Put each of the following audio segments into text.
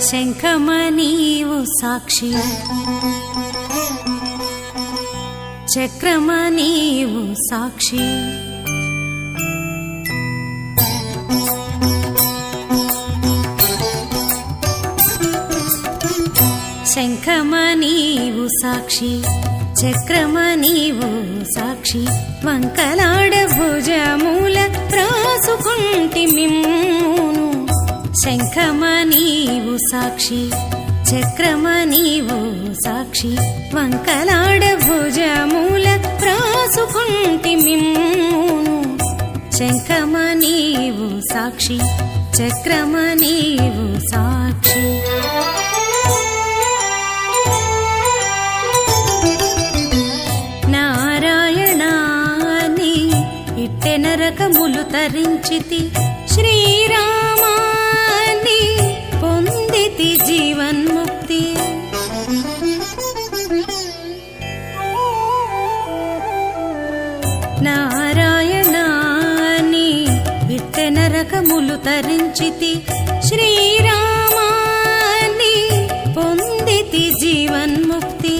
శంఖమ నీవు సాక్షి. చక్రమ నీవు సాక్షి. శంఖమ నీవు సాక్షి చక్రమ నీవు సాక్షి. వంకలాడ భుజమూల రాసుకుంటి మిమ్మును శంఖమ నీవు సాక్షి చక్రమ నీవు సాక్షి వంకలాడ భుజమూల ప్రాసుకుంటి మిమ్మును. శంఖమ నీవు సాక్షి చక్రమ నీవు సాక్షి. నారాయణాని ఇట్టె నరకములు తరించితి శ్రీరామ పొందితి జీవన్ముక్తి నారాయణాని ఇట్టె నరకములు తరించితి. శ్రీరామాని పొందితి జీవన్ముక్తి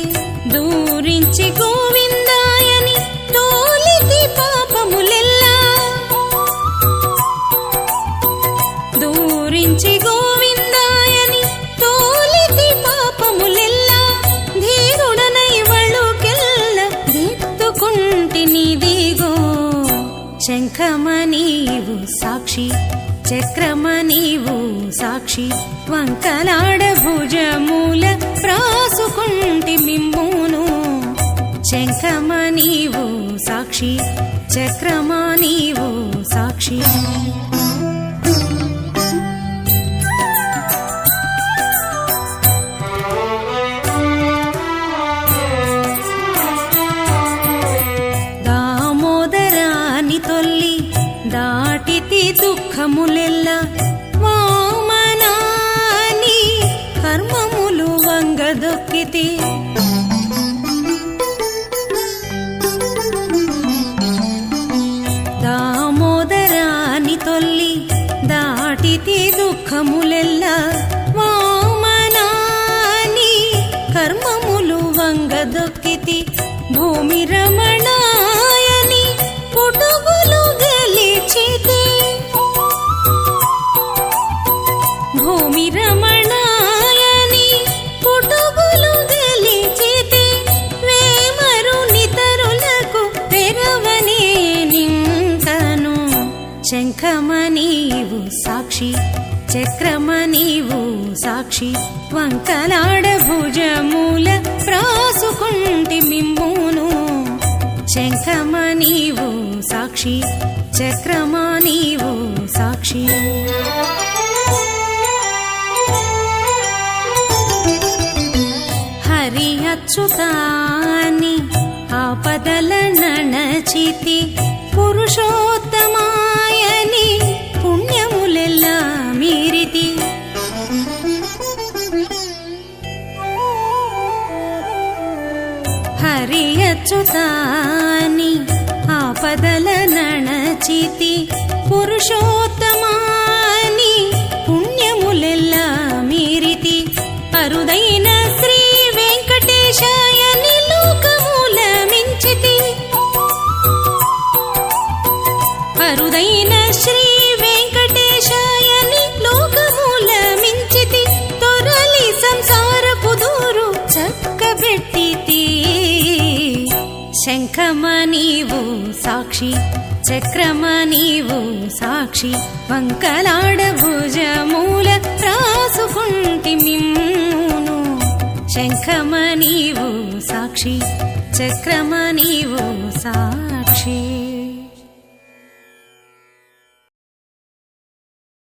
దూరించి గోవిందాయని తోలితి పాపములెల్లా. దూరించి గో సాక్షి. చక్రమ నీవు సాక్షి. వంకలాడ భుజమూల ప్రాసుకుంటి మిమ్మును. శంఖమ నీవు సాక్షి. చక్రమ నీవు సాక్షి. దుఃఖములెల్ల వామనాని కర్మములు వంగదొక్కితే. దామోదరాని తొల్లి దాటితే దుఃఖములెల్ల వామనాని కర్మములు వంగదొక్కితే. భూమిరా భూమి రమణాయని పుటుగులు గెలిచితి వేమరు నితరులకు పెరవనే నింకను. శంఖమ సాక్షి చక్రమనీవు సాక్షి వంకలాడ భుజమూల ప్రాసుకుంటి మిమ్మును శంఖమనీవు సాక్షి చక్రమ నీవు సాక్షి. అచ్యుతాని ఆపదల నణచితి పురుషోత్తమాయని పుణ్యములెల్లా మీరితి. హరి అచ్యుతాని ఆపదల నణచితి పురుషోత్తమాని అరుదైన శ్రీ వెంకటేశాయని లోకమూల మించితి తొరలి సంసార పుదూరు చక్కబెట్టితి. శంఖమ నీవు సాక్షి చక్రమ నీవు సాక్షి వంకలాడ భుజమూల రాసుకుంటి మిమ్మును. శంఖమ నీవు సాక్షి చక్రమ నీవు సాక్షి